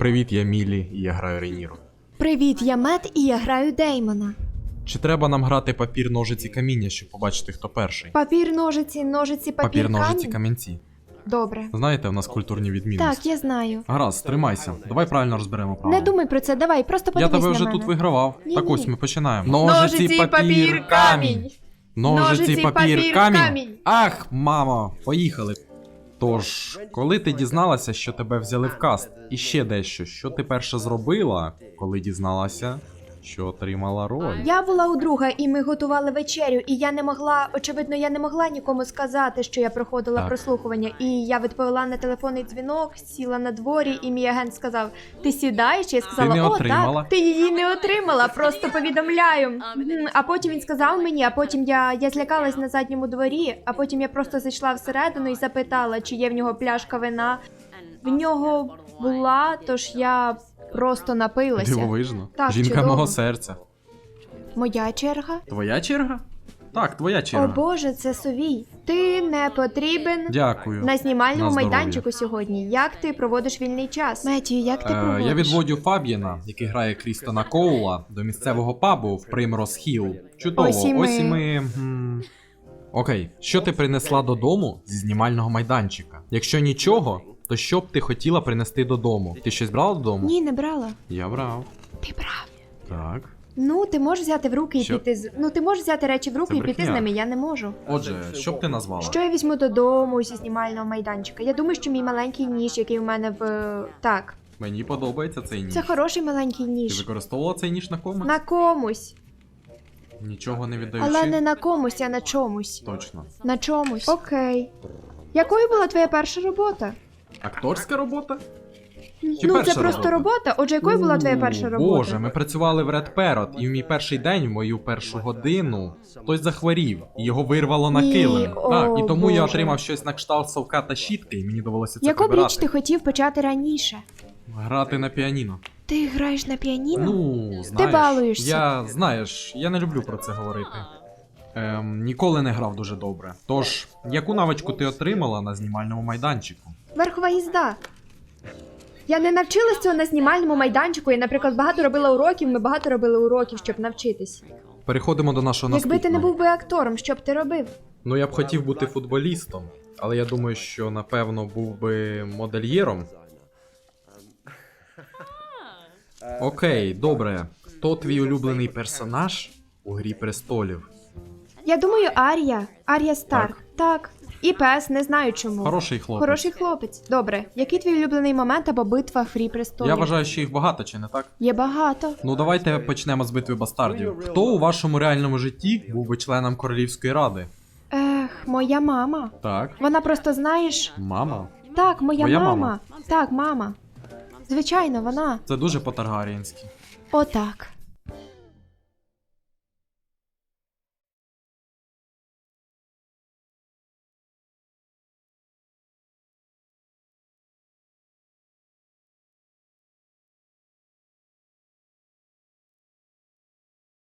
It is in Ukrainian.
Привіт, я Мілі, і я граю Рейніру. Привіт, я Мет і я граю Деймона. Чи треба нам грати папір, ножиці, каміння, щоб побачити, хто перший? Папір, ножиці, ножиці, папір, Папір, ножиці, камінь. камінці. Добре. Знаєте, у нас культурні відмінності. Так, я знаю. Гаразд, тримайся. Давай правильно розберемо правила. Не думай про це, давай, просто Я подивись тебе вже тут вигравав. Ні, так ні. ось ми починаємо. Ножиці, папір, камінь. Ножиці, Ножиці, папір, папір, камінь. камінь. Ах, мамо, поїхали. Тож, коли ти дізналася, що тебе взяли в каст, і ще дещо, що ти перше зробила, коли дізналася, що отримала роль? Я була у друга, і ми готували вечерю, і я не могла, очевидно, я не могла нікому сказати, що я проходила Так. прослухування. І я відповіла на телефонний дзвінок, сіла на дворі, і мій агент сказав: Ти сідаєш? Я сказала, не о, отримала?» так. Ти її не отримала, просто повідомляю. М, А потім він сказав мені, а потім я, я злякалась на задньому дворі, а потім я просто зайшла всередину і запитала, чи є в нього пляшка вина. В нього була, тож я просто напилася. Дивовижно. Так, Жінка чудово. мого серця. Моя черга. Твоя черга? Так, твоя черга. О Боже, це совій. Ти не потрібен Дякую. на знімальному На здоров'я. майданчику сьогодні. Як ти проводиш вільний час? Меттію, як ти Е, проводиш? я відводю Фаб'єна, який грає Крістона Коула, до місцевого пабу в Примрос Хіл. Чудово, Ось і ми. ось і ми. м, Окей, що ти принесла додому зі знімального майданчика? Якщо нічого, то що б ти хотіла принести додому? Ти щось брала додому? Ні, не брала. Я брав. Ти брав. Так. Ну, ти можеш взяти в руки і піти з. Ну, ти можеш взяти речі в руки Це і піти з брехня. ними. Я не можу. Отже, що б ти назвала? Що я візьму додому зі знімального майданчика? Я думаю, що мій маленький ніж, який у мене в. Так, Мені подобається цей ніж. це хороший маленький Ти ніж. використовувала цей ніж на комусь? На комусь. Нічого не віддаючи? Але не на комусь, а на чомусь. Точно. На чомусь. Окей. Якою була твоя перша робота? Акторська робота? Чи ну, перша це просто робота? робота. Отже, якою була твоя перша робота? Боже, ми працювали в Red Parrot, і в мій перший день, в мою першу годину, хтось захворів, і його вирвало на Ні, килим. о, Так, і тому я Боже. отримав щось на кшталт совка та щітки, і мені довелося це Яку б прибирати. річ ти хотів почати раніше? Грати на піаніно. Ти граєш на піаніно? Ну, знаєш, балуєшся. Я знаєш, я не люблю про це говорити. Ем, ніколи не грав дуже добре. Тож, яку навичку ти отримала на знімальному майданчику? Верхова їзда. Я не навчилась цього на знімальному майданчику. Я, наприклад, багато робила уроків, ми багато робили уроків, щоб навчитись. Переходимо до нашого Якби ти не був би актором, що б ти робив? Ну, я б хотів бути футболістом, але я думаю, що напевно був би модельєром. Окей, добре. Хто твій улюблений персонаж у Грі престолів? Я думаю, Арія. Арія Старк. Так. І пес, не знаю чому. Хороший хлопець. Хороший хлопець. Добре. Який твій улюблений момент або битва Фрі престолів? Я вважаю, що їх багато, чи не так? Є багато. Ну давайте почнемо з битви бастардів. Хто у вашому реальному житті був би членом королівської ради? Ех, моя мама. Так. Вона просто знаєш. Мама. Так, моя Твоя мама. мама? Так, мама. Звичайно, вона. Це дуже по-таргаріїнськи. Отак.